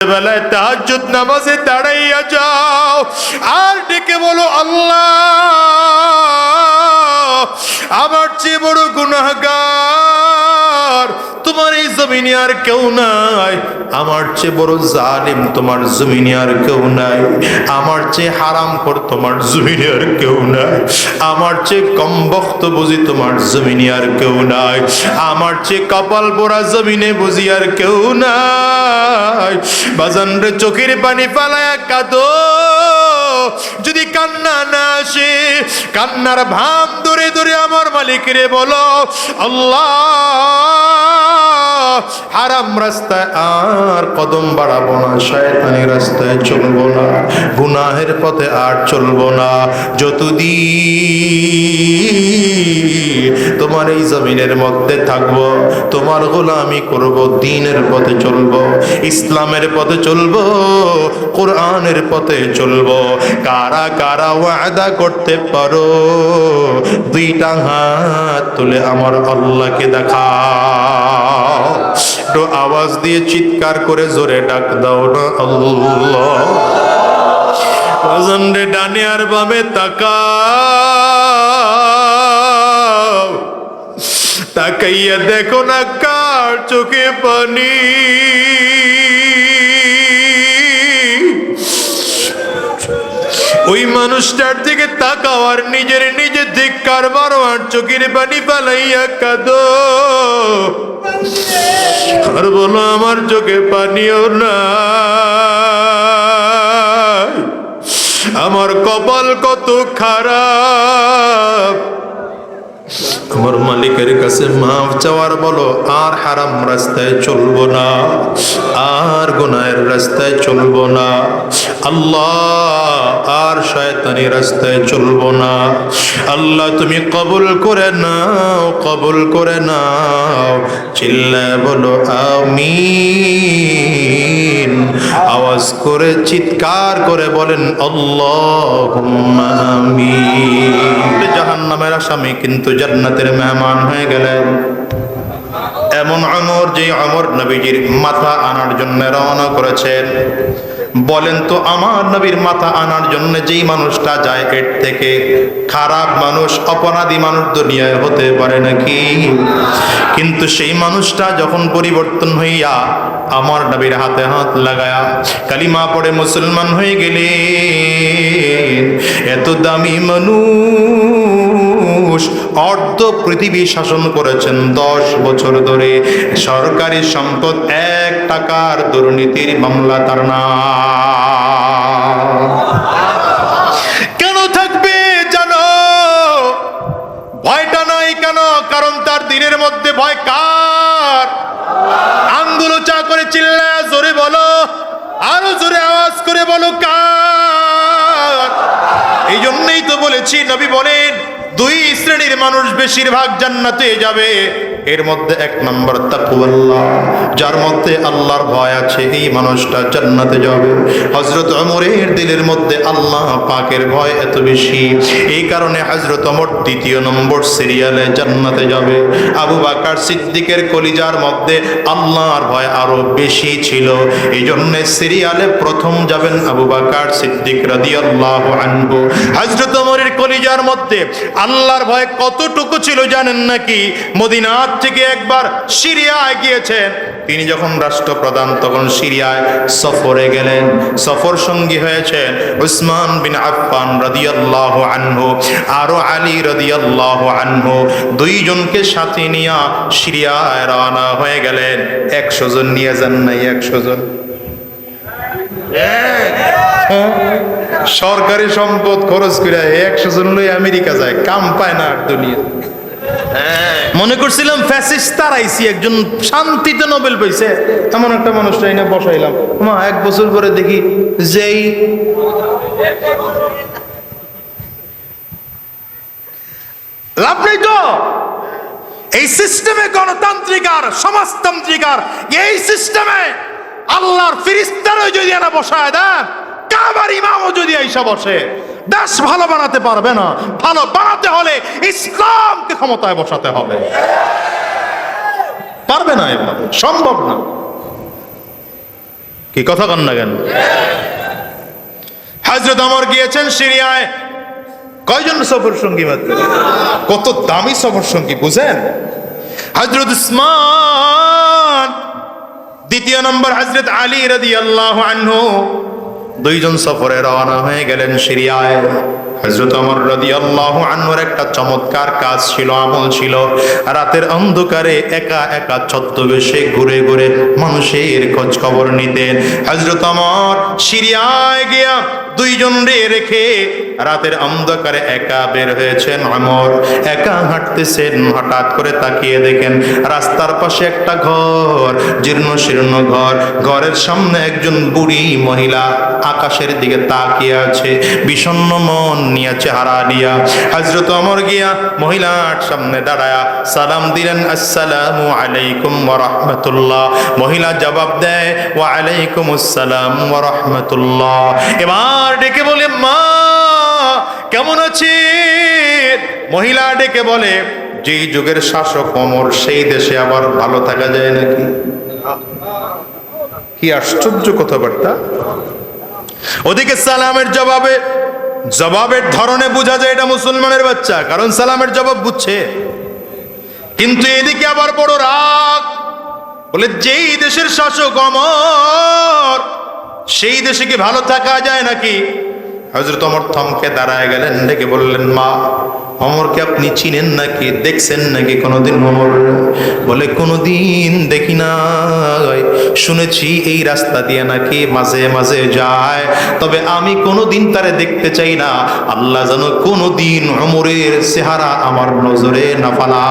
বেলায় তাহাজ্জুদ নামাজে দাঁড়াইয়া যাও। আর ডেকে বলো আল্লাহ আমার চেয়ে বড় গুনাহগার জমিনে আর কেউ নাই। আমার চেয়ে বড় জালিম তোমার জমিনে আর কেউ নাই। আমার চেয়ে হারাম কর তোমার জমিনে আর কেউ নাই। আমার চেয়ে কম বক্ত বুঝি তোমার জমিনে আর কেউ নাই। আমার চেয়ে কপাল পোড়া জমিনে বুঝি আর কেউ নাই। বাজান রে চোখের পানি পালায় কাঁদো। যদি কান্না না আসে কান্নার ভাম ধরে ধরে আমার মালিক রে বলো, আল্লাহ, হারাম রাস্তায় আর কদম বাড়াবো না, শয়তানি রাস্তায় চলবো না, গুনাহের পথে আর চলবো না। যতদিন তোমার এই জমিনের মধ্যে থাকব, তোমার গোলামি করব, দিনের পথে চলবো, ইসলামের পথে চলবো, কোরআনের পথে চলবো, কারা কারা ওয়াদা করতে পারো। দুইটা হাত তুলে আমার আল্লাহকে দেখা একটু আওয়াজ দিয়ে চিৎকার করে জোরে ডাক দাও না আল্লাহ। রে ডানে আর বামে তাকা তাকাইয়া দেখো না কার চোখে পানি। মানুষটার দিকে তাকাও আর নিজের নিজে ধিক্কার মারো আর চোখের পানি পালাইয়া কাঁদো। আর বলো আমার চোখে পানিও না আমার কপাল কত খারাপ। আমার মালিকের কাছে মাফ চাওয়ার বলো, আর হারাম রাস্তায় চলবো না, আর গুনায়ের রাস্তায় চলবো না, আল্লাহ আর শয়তানি রাস্তায় চলবো না, আল্লাহ তুমি কবুল করে নাও, কবুল করে নাও, চিল্লায় বলো আওয়াজ করে চিৎকার করে বলেন আল্লাহ আমিন। জাহান্নামের আসামি কিন্তু জান্নাতের মেহমান হয়ে গেলেন। এমন আমর যে আমর নবীজির মাথা আনার জন্য রওনা করেছেন। বলেন তো, আমার নবীর মাথা আনার জন্য যেই মানুষটা যায় এর থেকে খারাপ মানুষ, অপরাধী মানুষ দুনিয়ায় হতে পারে নাকি? কিন্তু সেই মানুষটা যখন পরিবর্তন হইয়া আমার নবীর হাতে হাত লাগায়া কালিমা পড়ে মুসলমান হয়ে গেলেন। এত দামি মানুষ অর্ধ পৃথিবী শাসন করেছেন দশ বছর ধরে। সরকারি সম্পদ এক টাকার দুর্নীতির মামলা তার না। কেন থাকবে জানো? ভয়টা নাই কেন? কারণ তার দিনের মধ্যে ভয় কার? আঙ্গুল চা করে চিল্লা জোরে বলো। আরও জোরে আওয়াজ করে বলো কার? এই জন্যই তো বলেছি, নবী বলেন দুই শ্রেণির মানুষ বেশিরভাগ জান্নাতে যাবে। এর মধ্যে এক নম্বর তাকুয়াল্লাহ যার মধ্যে আল্লাহর ভয় আছে, এই মানুষটা জান্নাতে যাবে। হজরত অমরের দিলের মধ্যে আল্লাহ পাকের ভয় এত বেশি। এই কারণে হজরত অমর দ্বিতীয় নম্বর সিরিয়ালে জান্নাতে যাবে। আবু বাকার সিদ্দিকের কলিজার মধ্যে আল্লাহর ভয় আরও বেশি ছিল। এই জন্য সিরিয়ালে প্রথম যাবেন আবু বাকার সিদ্দিক রাদিয়াল্লাহু আনহু। হযরত ওমরের কলিজার মধ্যে আল্লাহর ভয় কতটুকু ছিল জানেন নাকি? মদিনার থেকে একবার সিরিয়ায় গিয়েছেন। তিনি যখন রাষ্ট্রপ্রধান, তখন সিরিয়ায় সফরে গেলেন। সফর সঙ্গী হয়েছেন উসমান বিন আফফান রাদিয়াল্লাহু আনহু, আরও আলী রাদিয়াল্লাহু আনহু। দুইজনকে সাথে নিয়ে সিরিয়ায় রওনা হয়ে গেলেন। একশো জন নিয়ে যান নাই, একশো জন। সরকারি সম্পদ খরচ করে একশো জন লই আমেরিকা যায়, কাম পায় না আর দুনিয়া মনে করছিলাম ফ্যাসিস্ট তারাইছি একজন শান্তিতে নোবেল পাইছে। এমন একটা মানুষ না বসাইলাম। মা, এক বছর পরে দেখি যেই লাভ নেই তো। এই সিস্টেমে গণতান্ত্রিক আর সমাজতান্ত্রিক আর এই সিস্টেমে আল্লাহর ফিরিস্তারও যদি এরা বসায় দেন কাবার ইমামও যদি আইসা বসে, দেশ ভালো বানাতে পারবে না। ভালো বানাতে হলে ইসলামকে ক্ষমতায় বসাতে হবে। পারবে না এভাবে, সম্ভব না। কি কথা কন না কেন? হাজরত অমর গিয়েছেন সিরিয়ায়। কয়জন সফর সঙ্গী মাত্র? কত দামি সফর সঙ্গী, বুঝেন? হজরত উসমান, দ্বিতীয় নম্বর হজরত আলী রাদি আল্লাহ আনহু। দুইজন সফরে রওনা হয়ে গেলেন সিরিয়ায়। হজরত অমর আল্লাহ আনহুর একটা চমৎকার কাজ ছিল, আমল ছিল। রাতের অন্ধকারে একা একা ছদ্মবেশে ঘুরে ঘুরে মানুষের খোঁজ খবর নিতেন। হজরত অমর সিরিয়ায় গিয়া দুইজন রে রেখে রাতের অন্ধকারে একা বের হয়েছেন আমর। একা হাঁটতেছেন, হঠাৎ করে তাকিয়ে দেখেন রাস্তার পাশে একটা ঘর, জীর্ণ শীর্ণ ঘর। ঘরের সামনে একজন বুড়ি মহিলা আকাশের দিকে তাকিয়ে আছে, বিষণ্ণ মন নিয়ে চেহারা নিয়া। হজরত অমর গিয়া মহিলার সামনে দাঁড়ায়া সালাম দিলেন, আসসালামু আলাইকুম রাহমাতুল্লাহ। মহিলা জবাব দেয়, ওয়া আলাইকুম আসসালাম রাহমাতুল্লাহ। এবার ডেকে বলে, মা, কেমন আছে মহিলা ডেকে বলে, যেই যুগের শাসক অমর, সেই দেশে আবার ভালো থাকা যায় নাকি? কি আশ্চর্য কথাবার্তা। ওদিকে সালামের জবাবে, জবাবের ধরনে বোঝা যায় এটা মুসলমানের বাচ্চা, কারণ সালামের জবাব বুঝছে। কিন্তু এদিকে আবার বড় রাগ, বলে, যেই দেশের শাসক অমর সেই দেশে কি ভালো থাকা যায় নাকি? হজরত অমর থমকে দাঁড়ায় গেলেন, ডেকে বললেন, মা অমরকে আপনি চিনেন নাকি? দেখছেন নাকি? কোনোদিন অমর বলে, কোনোদিন দেখি নাই। শুনেছি এই রাস্তা দিয়ে নাকি মাঝে মাঝে যায়। তবে আমি কোনোদিন তারে দেখতে চাই না। আল্লাহ যেন কোনোদিন অমরের চেহারা আমার নজরে না ফালা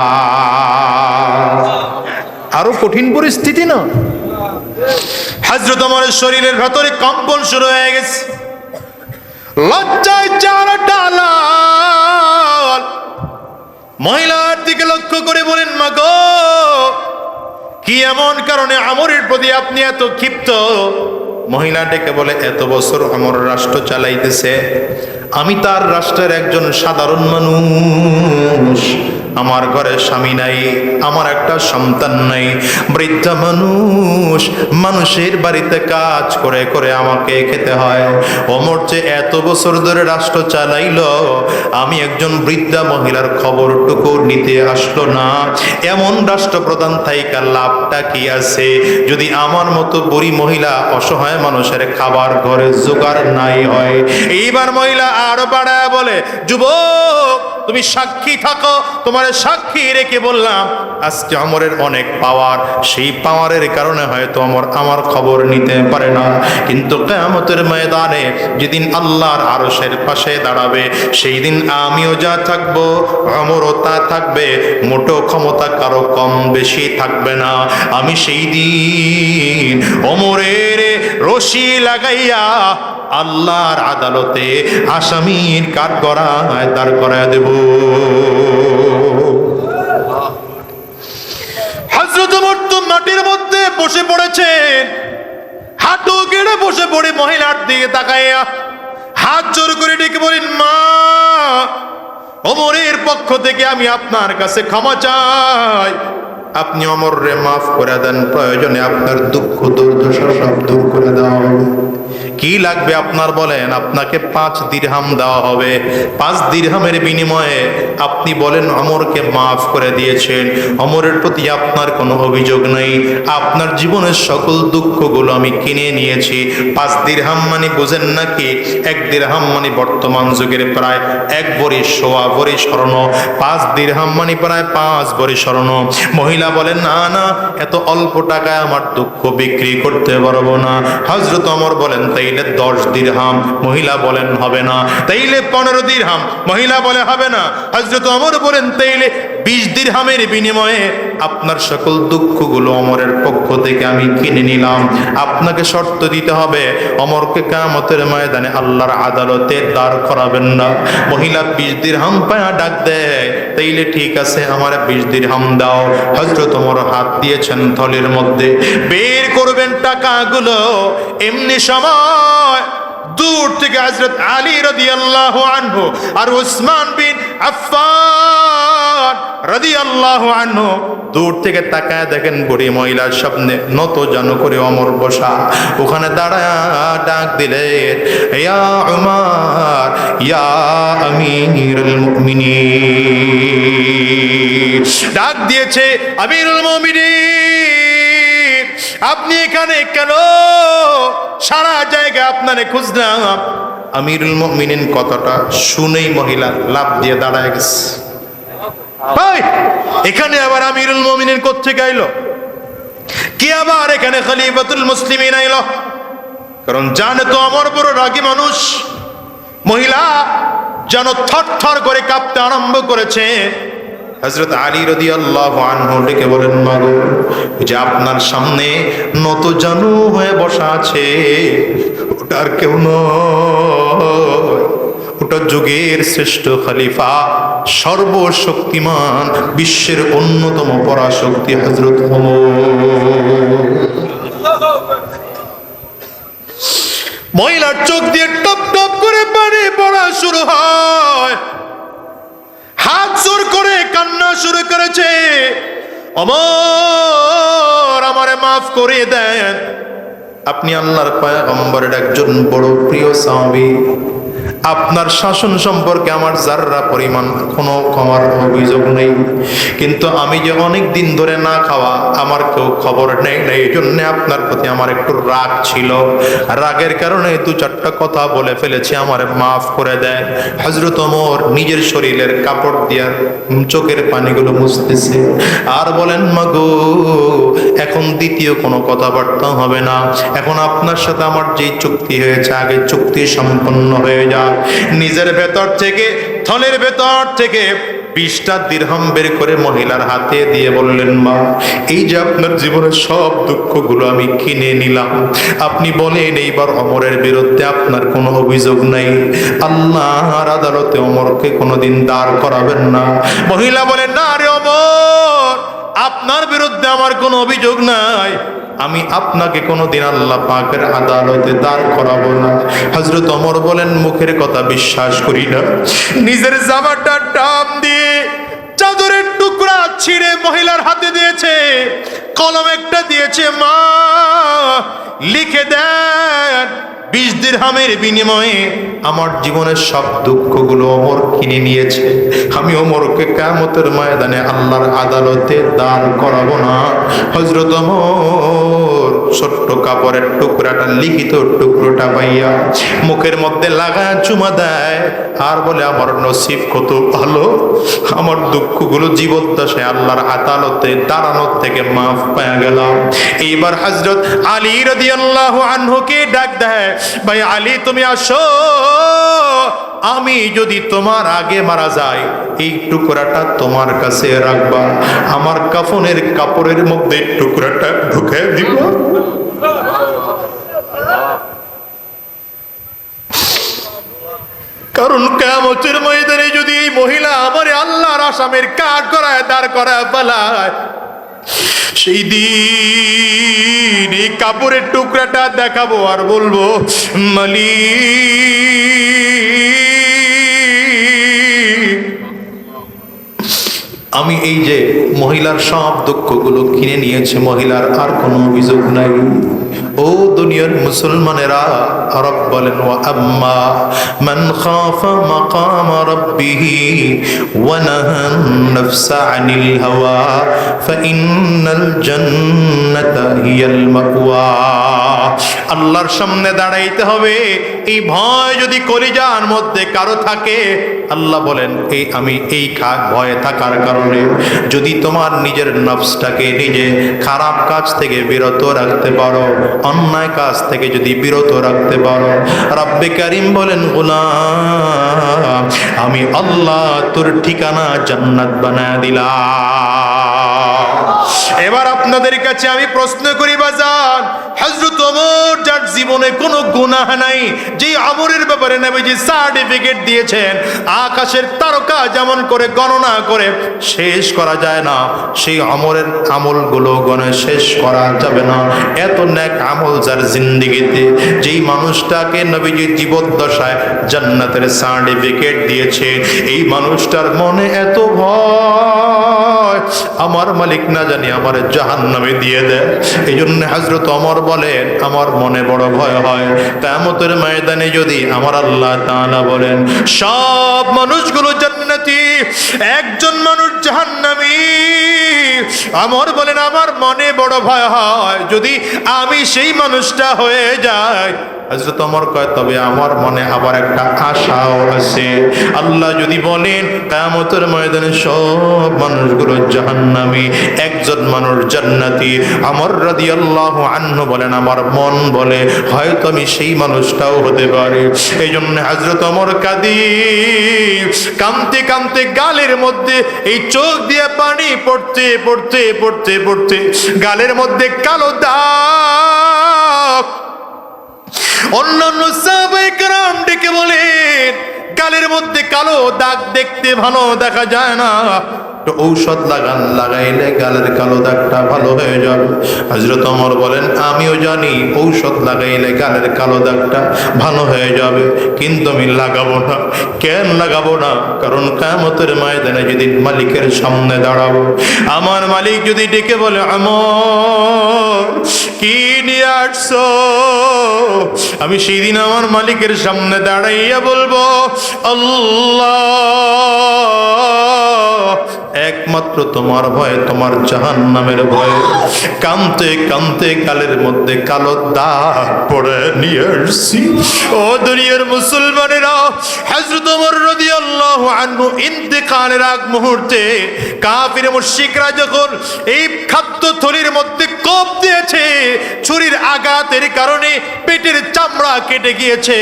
আরও কঠিন পরিস্থিতি না? হাজরত অমরের শরীরের ভেতরে কম্পন শুরু হয়ে গেছে। লজ্জায় চার ডালাল। মহিলার দিকে লক্ষ্য করে বলেন মা গো কি এমন কারণে আমরের প্রতি আপনি এত ক্ষিপ্ত? মহিলা ডেকে বলে, এত বছর আমার রাষ্ট্র চালাইতেছে। আমি তার রাষ্ট্রের একজন সাধারণ মানুষ। আমার ঘরে স্বামী নাই, আমার একটা সন্তান নাই। বৃদ্ধা মানুষ, মানুষের বাড়িতে কাজ করে করে আমাকে খেতে হয়। অমর যে এত বছর ধরে রাষ্ট্র চালাইল, আমি একজন বৃদ্ধা মহিলার খবরটুকু নিতে আসলো না। এমন রাষ্ট্রপ্রধান থাইকার লাভটা কি আছে? যদি আমার মতো বুড়ি মহিলা অসহায় মানুষের খাবার ঘরে জোগাড় নাই হয়, এইবার মহিলা আরও বাড়ায় বলে, যুবক তুমি সাক্ষী থাকো, তোমার সাক্ষী রেখে বললাম, আজকে অমরের অনেক পাওয়ার। সেই পাওয়ারের কারণে হয়তো অমর আমার খবর নিতে পারে না। কিন্তু কেয়ামতের ময়দানে যেদিন আল্লাহর আরশের পাশে দাঁড়াবে সেই দিন আমিও যা থাকব, অমরও তা থাকবে। মোটো ক্ষমতা কারও কম বেশি থাকবে না। আমি সেই দিন অমরের রশি লাগাইয়া আল্লাহর আদালতে আসামির কাঠ করায় দাঁড় করায় দেব। হজরত মাটির মধ্যে বসে পড়েছেন। হাঁটু গেড়ে বসে পড়ে মহিলার দিকে তাকাইয়া হাত জোর করে ডেকে বলেন, মা অমরের পক্ষ থেকে আমি আপনার কাছে ক্ষমা চাই। আপনি অমররে মাফ করে দেন, প্রয়োজনে আপনার দুঃখ, দুর্দশা সব দূর করে দেওয়া কি লাগবে আপনার বলেন? আপনাকে পাঁচ দিরহাম দেওয়া হবে। পাঁচ দিরহামের বিনিময়ে আপনি বলেন, অমরকে মাফ করে দিয়েছেন। অমরের প্রতি আপনার কোনো অভিযোগ নেই। আপনার জীবনের সকল দুঃখগুলো আমি কিনে নিয়েছি। পাঁচ দিরহাম মানে বুঝেন নাকি এক দিরহাম মানে বর্তমান যুগের প্রায় এক বড়ি সোয়া বড়ি স্বর্ণ। পাঁচ দিরহাম মানে প্রায় পাঁচ বড়ি স্বর্ণ। মহিলা বলেন, না না, এত অল্প টাকায় আমার দুঃখ বিক্রি করতে পারব না। হজরত অমর বলেন তাইলে দশ দিরহাম, মহিলা বলেন হবে না। তাইলে পনেরো দিরহাম, মহিলা বলে হবে না। হজরত অমর বলেন, তাইলে বিশ দিরহামের বিনিময়ে আপনার সকল দুঃখগুলো অমরের পক্ষ থেকে আমি কিনে নিলাম। আপনাকে শর্ত দিতে হবে অমরকে কামতের ময়দানে আল্লাহর আদালতে দাঁড় করাবেন না। মহিলা বিশ দিরহাম পায়া ডাক দেয় তাইলে ঠিক আছে, আমার বিশ দিরহাম দাও। হয়তো তোমার হাত দিয়েছেন থলের মধ্যে। বের করবেন টাকাগুলো এমনি সময়। দূর থেকে হজরত আলী আল্লাহ আনহু আর উসমান বিন আফফান রাদি আল্লাহ আনহু, দূর থেকে তাকায় দেখেন বুড়ি মহিলার সামনে নত জানো করে অমর বসা। ওখানে দাঁড়ায় ডাক দিলেন ইয়া উমার, ইয়া আমিরুল মুমিনিন। ডাক দিয়েছে, আমিরুল মুমিনিন, আপনি এখানে কেন? সারা জায়গা আপনারে খুঁজলাম। আমিরুল মুমিনিন কথাটা শুনেই মহিলা লাভ দিয়ে দাঁড়ায় গেছে। এখানে আবার আমিরুল মুমিনিন কোথেকে আইলো? কে আবার এখানে খলিফাতুল মুসলিমিন আইলো? কারণ জানে তো আমার বড় রাগী মানুষ। মহিলা যেন থর করে কাঁপতে আরম্ভ করেছে। হজরত আলী রদি আল্লাহ ডেকে বলেন, মাগো যে আপনার সামনে নত জানু হয়ে বসা আছে, ওটার কেউ নয়। ওটা যুগের শ্রেষ্ঠ খলিফা, সর্বশক্তিমান বিশ্বের অন্যতম পরাশক্তি হজরত মহিলার চোখ দিয়ে টপ টপ করে পানি পড়া শুরু হয়। হাত জোর করে কান্না শুরু করেছে। অমর, আমারে মাফ করে দেন। আপনি আল্লাহর পায়গম্বরের একজন বড় প্রিয় সাহাবী। আপনার শাসন সম্পর্কে আমার যাররা পরিমাণ, কোনো ক্ষমার অভিযোগ নেই। কিন্তু আমি যে অনেক দিন ধরে না খাওয়া, আমার কেউ খবর নেই, না, এই জন্যে আপনার প্রতি আমার একটু রাগ ছিল। রাগের কারণে দু চারটা কথা বলে ফেলেছি, আমার মাফ করে দেয় হজরত ওমর নিজের শরীরের কাপড় দিয়া চোখের পানিগুলো মুছতেছে। আর বলেন, মাগো, এখন দ্বিতীয় কোনো কথাবার্তা হবে না। এখন আপনার সাথে আমার যেই চুক্তি হয়েছে, আগে চুক্তি সম্পন্ন হয়ে যাক। নিজের ভেতর থেকে, থলের ভেতর থেকে বিশটা দিরহাম বের করে মহিলার হাতে দিয়ে বললেন, মা, এই যে আপনার জীবনের সব দুঃখগুলো আমি কিনে নিলাম। আপনি বলেন, এইবার অমরের বিরুদ্ধে আপনার কোনো অভিযোগ নাই। আল্লাহর আদালতে অমরকে কোনোদিন দাঁড় করাবেন না। মহিলা বলেন, না রে অমর, আপনার বিরুদ্ধে আমার কোনো অভিযোগ নাই। আমি আপনাকে কোনো দিন আল্লাহ পাকের আদালতে দাঁড় করাবো না। হজরত অমর বলেন, মুখের কথা বিশ্বাস করি না। নিজের জামাটা টাম দিয়ে চাদরের টুকরা ছিঁড়ে মহিলার হাতে দিয়েছে, কলম একটা দিয়েছে, মা, লিখে দেন। বিশ দিরহামের বিনিময়ে আমার জীবনের সব দুঃখগুলো অমর কিনে নিয়েছে। আমি অমরকে কামতের ময়দানে আল্লাহর আদালতে দান করাবো না। হজরত ছোট্ট কাপড়ের টুকরাটা, লিখিত টুকরোটা পাইয়া মুখের মধ্যে লাগা চুমা দেয়। আর বলে, আমার নসিব কত ভালো। আমার দুঃখগুলো জীবদ্দশায় আল্লাহর আদালতে দাঁড়ানোর থেকে মাফ পাওয়া গেলাম। এইবার হজরত আলী রাদিয়াল্লাহু আনহুকে ডাক দেয়, ভাই আলী, তুমি আসো। আমি যদি তোমার আগে মারা যাই, এই টুকরাটা তোমার কাছে রাখবা। আমার কাফনের কাপড়ের মধ্যে টুকরাটা ঢুকে দিব। কারণ কেমতের ময়দানে যদি এই মহিলা আমার আল্লাহর আসামের কাঠ করায় দাঁড় করায় পালায় সেই দিন এই কাপড়ের টুকরাটা দেখাবো আর বলব, মালিক। আমি এই যে মহিলার সব দুঃখগুলো কিনে নিয়েছে মহিলার আর কোনো অভিযোগ নাই। ও দুনিয়ার মুসলমানেরা রব বলেন আম্মা মান খাফা মাকাম ওয়া নাফসা আনিল হাওয়া ফাইন্নাল জান্নাতা হিয়াল মাওয়া আল্লাহর সামনে দাঁড়াইতে হবে। এই ভয় যদি কলিজার মধ্যে কারও থাকে, আল্লাহ বলেন, এই আমি এই খা- ভয়ে থাকার কারণে যদি তোমার নিজের নফসটাকে নিজে খারাপ কাজ থেকে বিরত রাখতে পারো অন্যায় কাজ থেকে যদি বিরত রাখতে পারো। রাব্বে কারিম বলেন, গোলাম, আমি আল্লাহ তোর ঠিকানা জান্নাত বানায় দিলাম। এবার আপনাদের কাছে আমি প্রশ্ন করি, বাজান। হজরত ওমর, যার জীবনে কোনো গুনাহ নাই যে আমরের ব্যাপারে নেবে যে সার্টিফিকেট দিয়েছেন, আকাশের তারকা যেমন করে গণনা করে শেষ করা যায় না। সেই আমরের আমলগুলো গণে শেষ করা যাবে না। এত ন্যাক আমল যার জিন্দিগিতে, যেই মানুষটাকে নবীজি জীবদ্দশায় জান্নাতের সার্টিফিকেট দিয়েছে, এই মানুষটার মনে এত ভয় আমার মালিক না জানি আমার জাহান নামে দিয়ে দেয়। এই জন্য হাজরত অমর বলেন, আমার মনে বড় ভয় হয়। কামতের ময়দানে যদি আমার আল্লাহ তাআলা বলেন, সব মানুষগুলো জান্নাতি, একজন মানুষ জাহান্নামী। আমার বলেন, আমার মনে বড় ভয় হয়, যদি আমি সেই মানুষটা হয়ে যাই হজরত অমর কয়, তবে আমার মনে আবার একটা আশাও আছে। আল্লাহ যদি বলেন কামতের ময়দানে সব মানুষগুলো জাহান্নামী, একজন মানুষ জান্নাতি। আমর রাদিয়াল্লাহু আনহু বলেন, আমার মন বলে, হয়তো আমি সেই মানুষটাও হতে পারি। এই জন্য হজরত অমর কাদি কামতে কামতে গালের মধ্যে এই চোখ দিয়ে পানি পড়তে পড়তে পড়তে পড়তে গালের মধ্যে কালো দাগ অন্যান্য সাবেকরাম ডেকে বলেন কালের মধ্যে কালো দাগ দেখতে ভালো দেখা যায় না। একটু ঔষধ লাগান, লাগাইলে গালের কালো দাগটা ভালো হয়ে যাবে। হজরত অমর বলেন, আমিও জানি ঔষধ লাগাইলে গালের কালো দাগটা ভালো হয়ে যাবে, কিন্তু আমি লাগাবো না। কেন লাগাবো না? কারণ কামতের ময়দানে যদি মালিকের সামনে দাঁড়াবো আমার মালিক যদি ডেকে বলে, আমর, কি নিয়ে আসছো? আমি সেদিন আমার মালিকের সামনে দাঁড়াইয়া বলব, আল্লাহ একমাত্র তোমার ভয়, তোমার জাহান নামের ভয়। কানতে কানতে কালের মধ্যে কালো দাগ পড়ে নিয়ে আসছি ও দুনিয়ার মুসলমানেরা, হযরত ওমর রাদিয়াল্লাহু আনহু ইন্তেকালের আগ মুহূর্তে কাফির মুশরিকরা যখন এই খাদ্য থলির মধ্যে কোপ দিয়েছে, ছুরির আঘাতের কারণে পেটের চামড়া কেটে গিয়েছে।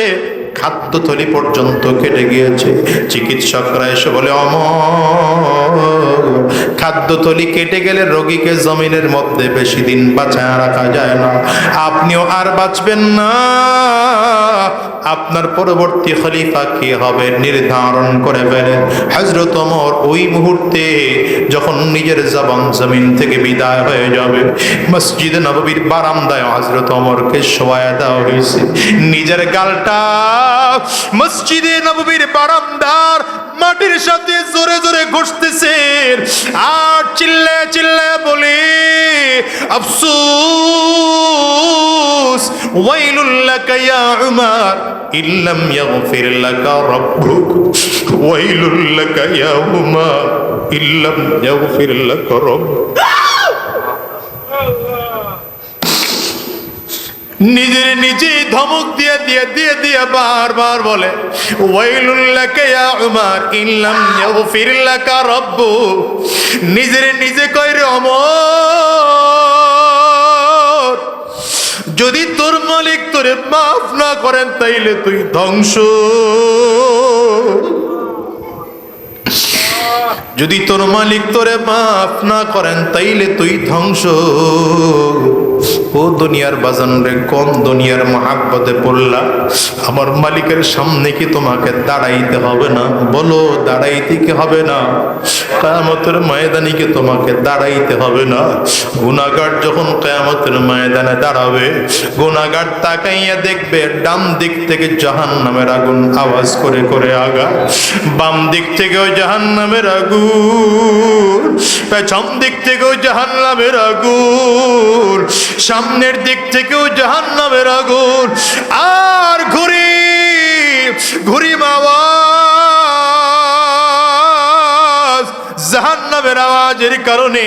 খাদ্যথলি পর্যন্ত কেটে গিয়েছে। চিকিৎসকরা এসে বলে, অমর খাদ্যথলি কেটে গেলে রোগীকে জমিনের মধ্যে বেশি দিন বাঁচায় রাখা যায় না। আপনিও আর বাঁচবেন না। আপনার পরবর্তী খলিফা কি হবে? নির্ধারণ করে ফেলেন। হজরত অমর ওই মুহূর্তে যখন নিজের জবান জমিন থেকে বিদায় হয়ে যাবে, মসজিদে নববীর বারান্দায় হজরত অমরকে শোয়া দেওয়া হয়েছে। নিজের গালটা মসজিদে নববীর বারান্দার মাটির সাথে জোরে জোরে ঘষতেছেন আর চিল্লে চিল্লে বলে, আফসোস, ওয়াইলুল লাকা ইয়া উমর, ইল্লাম ইয়াগফির লাকা রাব্বুক, ওয়াইলুল লাকা ইয়া উমর, ইল্লাম ইয়াগফির লাকা রাব্বুক। নিজের নিজে ধমক দিয়ে দিয়ে দিয়ে দিয়ে বারবার বলে ওয়াইলুল্লাকা লাকা নিজের নিজে কই রে যদি তোর মালিক তোরে মাফ না করেন, তাইলে তুই ধ্বংস। যদি তোর মালিক তোরে মাফ না করেন, তাইলে তুই ধ্বংস। ও দুনিয়ার বাজান রে কোন দুনিয়ার মহাব্বতে পড়লা? আমার মালিকের সামনে কি তোমাকে দাঁড়াইতে হবে না? বলো, দাঁড়াইতে কি হবে না? কায়ামতের ময়দানে কি তোমাকে দাঁড়াইতে হবে না? গুনাগার যখন কায়ামতের ময়দানে দাঁড়াবে গুনাগার তাকাইয়া দেখবে, ডান দিক থেকে জাহান নামের আগুন আওয়াজ করে করে আগা। বাম দিক থেকেও জাহান নামের আগুন, পেছন দিক থেকেও জাহান নামের আগুন। সামনের দিক থেকেও জাহান্নামের আগুন। আর ঘুরি ঘুরি বাবা জাহান্নামের আওয়াজের কারণে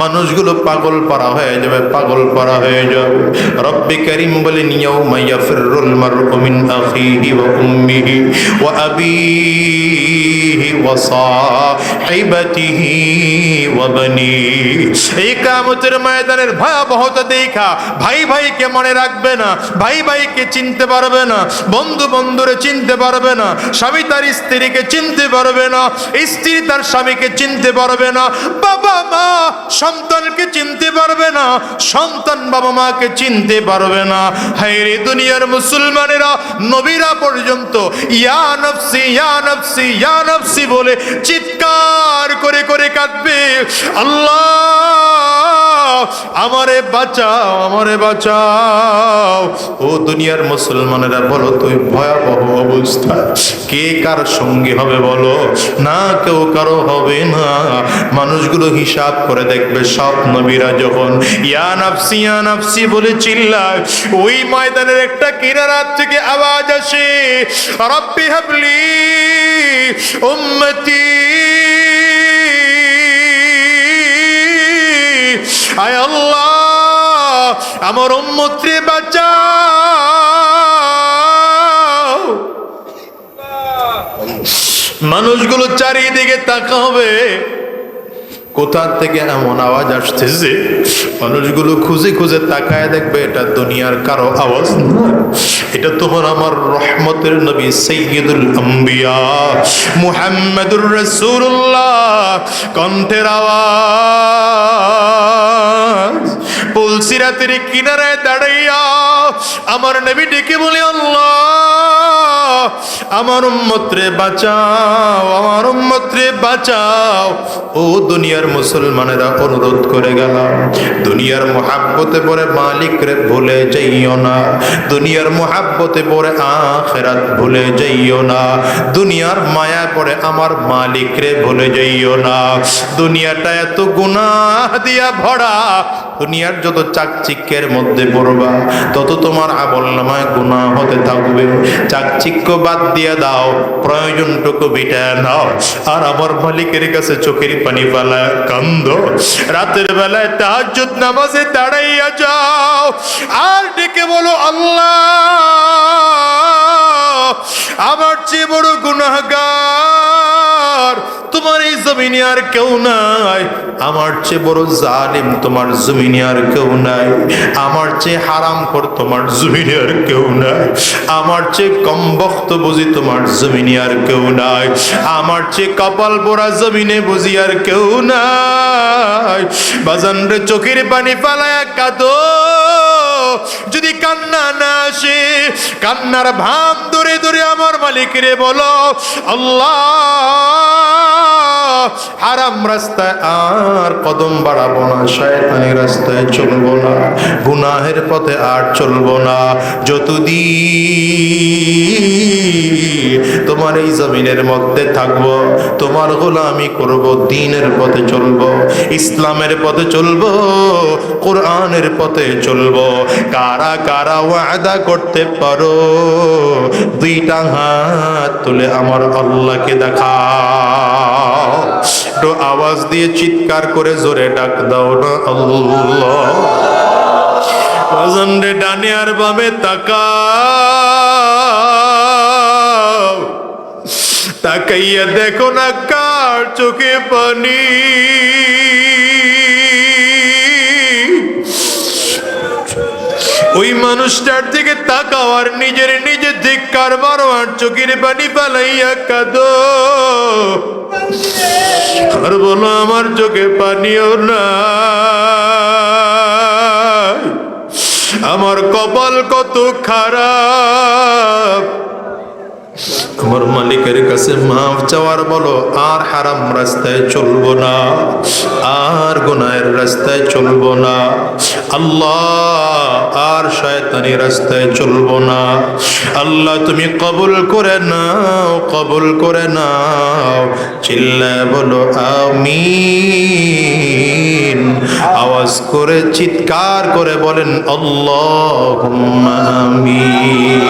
মানুষগুলো পাগল পারা হয়ে যাবে, পাগল পারা হয়ে যাবে। রব্বি করিম বলেন, ইয়াউমা ইয়াফিরুল মারউ মিন আখিহি ওয়া উম্মিহি ওয়া আবিহি ওয়া সাহিবাতিহি ওয়া বানি এই কিয়ামতের ময়দানের ভয়াবহতা দেখা, ভাই ভাইকে মনে রাখবে না, ভাই ভাইকে চিনতে পারবে না, বন্ধু বন্ধুরে চিনতে পারবে না, স্বামী তার স্ত্রীকে চিনতে পারবে না, স্ত্রী তার স্বামীকে চিনতে পারবে না। বাবা মা সন্তানকে চিনতে পারবে না। সন্তান বাবা মাকে চিনতে পারবে না। হাইরে দুনিয়ার মুসলমানেরা, নবীরা পর্যন্ত, ইয়া নফসি ইয়া নফসি ইয়া নফসি বলে চিৎকার করে করে কাঁদবে। আল্লাহ, আমারে বাঁচাও আমারে বাঁচাও। ও দুনিয়ার মুসলমানেরা, বলো তুই ভয়াবহ অবস্থা। কে কার সঙ্গে হবে বলো? না কেউ কারও হবে না। মানুষগুলো হিসাব করে দেখবে সব নবীরা যখন, ইয়া নাফসি ইয়া নাফসি বলে চিল্লায়, ওই ময়দানের একটা কিনারাত থেকে আওয়াজ আসে, রব্বি হাবলি উম্মতি, আয় আল্লাহ, আমার উম্মত্রে বাঁচাও। মানুষগুলো চারিদিকে তাকা হবে কোথা থেকে এমন আওয়াজ আসতেছে মানুষগুলো খুঁজে খুঁজে তাকায় দেখবে এটা দুনিয়ার কারও আওয়াজ না। এটা তোমার আমার রহমতের নবী সৈয়দুল আম্বিয়া, মুহাম্মদুর রাসূলুল্লাহ। কণ্ঠের আওয়াজ, পুলসিরাতের কিনারায় দাঁড়াইয়া আমার নবী ডেকে বলে, আল্লাহ আমার উম্মতরে বাঁচাও, আমার উম্মতরে বাঁচাও। ও দুনিয়ার মুসলমানেরা অনুরোধ করে গেলাম, দুনিয়ার মহাব্বতে পরে মালিক রে ভুলে যাইও না, দুনিয়ার মহাব্বতে পরে আখেরাত ভুলে যাইও না, দুনিয়ার মায়া পরে আমার মালিক রে ভুলে যাইও না। দুনিয়াটা এত গুনাহ দিয়া ভরা, দুনিয়ার যত চাকচিক্যের মধ্যে পড়বা, তত তোমার আবল নামায় গুনাহ হতে থাকবে। চাকচিক্য বাদ দিয়ে দাও, প্রয়োজনটুকু বিটা নাও। আর আমার মালিকের কাছে চোখের পানি পালা কান্দ। রাতের বেলায় তাহাজ্জুদ নামাজে দাঁড়াইয়া যাও। আর ডেকে বলো, আল্লাহ, আমার চেয়ে বড় গুনাহগার তোমার এই জমিনে আর কেউ নাই। আমার চেয়ে বড় জালিম তোমার জমিনে আর কেউ নাই। আমার চেয়ে হারাম কর তোমার জমিনে আর কেউ নাই। আমার চেয়ে কম বক্ত বুঝি তোমার জমিনে আর কেউ নাই। আমার চেয়ে কপাল পোড়া জমিনে বুঝি আর কেউ নাই। বাজান রে চোখের পানি পালায় কাঁদো। যদি কান্না না আসে, কান্নার ভাম ধরে ধরে আমার মালিকরে বলো, আল্লাহ, হারাম রাস্তায় আর কদম বাড়াবো না, শয়তানি রাস্তায় চলবো না, গুনাহের পথে আর চলবো না, যতদিন তোমার এই জমিনের মধ্যে থাকব, তোমার গোলামি করব, দিনের পথে চলবো, ইসলামের পথে চলবো, কোরআনের পথে চলবো কারা কারা ওয়াদা করতে পারো? দুইটা হাত তুলে আমার আল্লাহকে দেখাও। একটু আওয়াজ দিয়ে চিৎকার করে জোরে ডাক দাও না আল্লাহ। রে ডানে আর বামে তাকাও। তাকাইয়া দেখো না কার চোখে পানি। ওই মানুষটার দিকে তাকাও আর নিজের নিজে দিক মারো আর চোখের পানি পালাইয়া কাঁদো। আর বলো, আমার চোখে পানিও না আমার কপাল কত খারাপ। আমার মালিকের কাছে মাফ চাওয়ার বলো, আর হারাম রাস্তায় চলবো না, আর গুনায়ের রাস্তায় চলবো না, আল্লাহ আর শয়তানি রাস্তায় চলবো না। আল্লাহ তুমি কবুল করে নাও, কবুল করে নাও। চিল্লায় বলো, আমিন। আওয়াজ করে চিৎকার করে বলেন আল্লাহ আমিন।